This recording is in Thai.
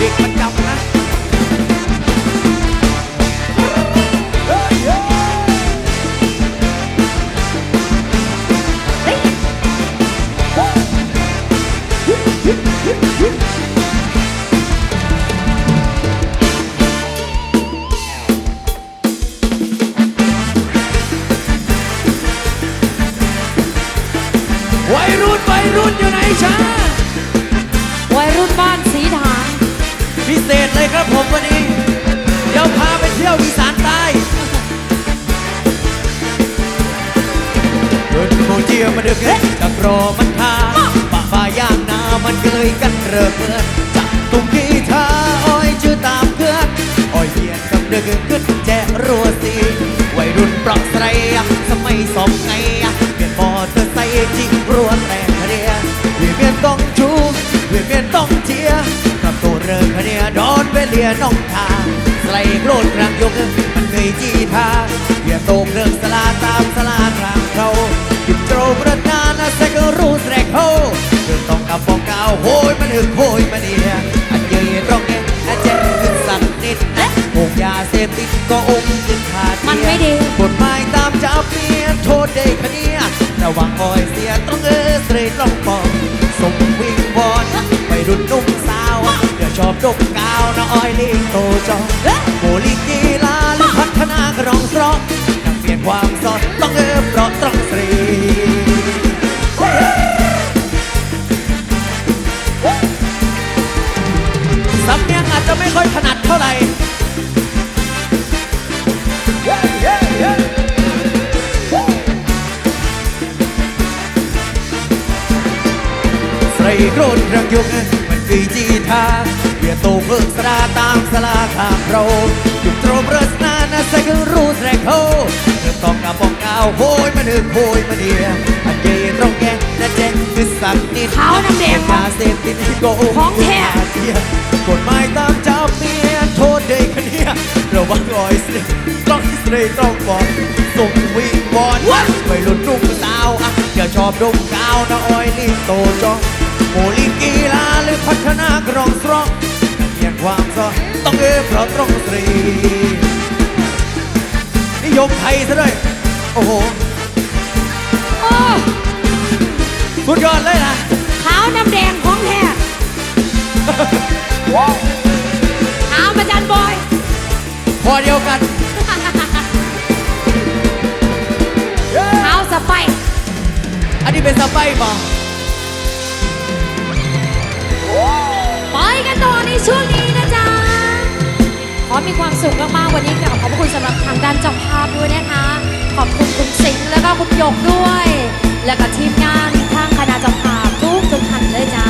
เด็กมันจำนะวัยรุ่นวัยรุ่นอยู่ไหนช้าวัยรุ่นบ้านสีฐาน พิเศษเลยครับผมวันนี้ เดี๋ยวพาไปเที่ยวอีสานใต้เดินโมงเจียมาดึกเอ๊ะจะรอมันทาป่าป่าย่างนามันเกยกันเริ่มเมื่อนจับตุ้มกีทาอ้อยชื่อตามเพื่อนอ้อยเยียนกับเดึกขึ้นแจรัวสีวัยรุ่นปรอกไสรสมัยสองไงเปลี่ยนมอเตอร์ไซค์จิงรัวแรงเรียเวียนเวียนต้องชู เวียนเวียนต้องเชียร์กับตัวเรือคะเนียดอนเวเลียน้องทางสไลโกรธกลางยกมันเงยจีทาเวียนโตเรื่องสลาตามสลากลางเขากินโตรประนานและใส่ก็รู้แสกเขาเดินต้องกับฟองกาวโหยมันหึกโหยมันเนียอันเยยร้องเงี้ยอาเจ็บขึ้นสักนิดนะโงยาเสพติดก็อมขึ้นขาดมันไม่ดีกฎหมายตามจับเมียโทษได้คะเนียระวังคอยเสียต้องเออสตรีทลองปอง สมวิงวอนไปรุ่นนุ่มสาวเดี๋ยวชอบดกกาวนะอ้อยลิงโตจองโมลิกีลาหรือพัฒนากรองสรองนักเปลี่ยนความสดต้องเออเพราะต้องสตรี อันเจตรงแกนะเจนคือสักนิดขาวน้ำแดงยาเสพติดโกของแท้เทียกฎหมายตามจับเมียโทษเด็กคนเนี้ยระวังรอยสิต้องสเตรต้องบอกส่งวิงบอลไม่หลุดนุ่มสาวอะอย่าชอบดมกาวนะอ้อยนี่โตจอง โมลิกีฬาหรือพัฒนากรองสตรองเรียนความซอต้องเอเพราะตรงตรี นิยมไทยซะด้วย โอ้โหโอ้สุดยอดเลยนะขาวน้ำแดงของแท้ขาวประจันบอย พอเดียวกันขาวสไปอันนี้เป็นสไปป่ะ ไปกันต่อในช่วงนี้นะจ๊ะ ขอมีความสุขมากๆวันนี้ขอบคุณสำหรับทางด้านเจ้าภาพด้วยนะคะ ขอบคุณคุณสิงห์แล้วก็คุณหยกด้วย และก็ทีมงานทางคณะเจ้าภาพทุกทุกท่านเลยจ้า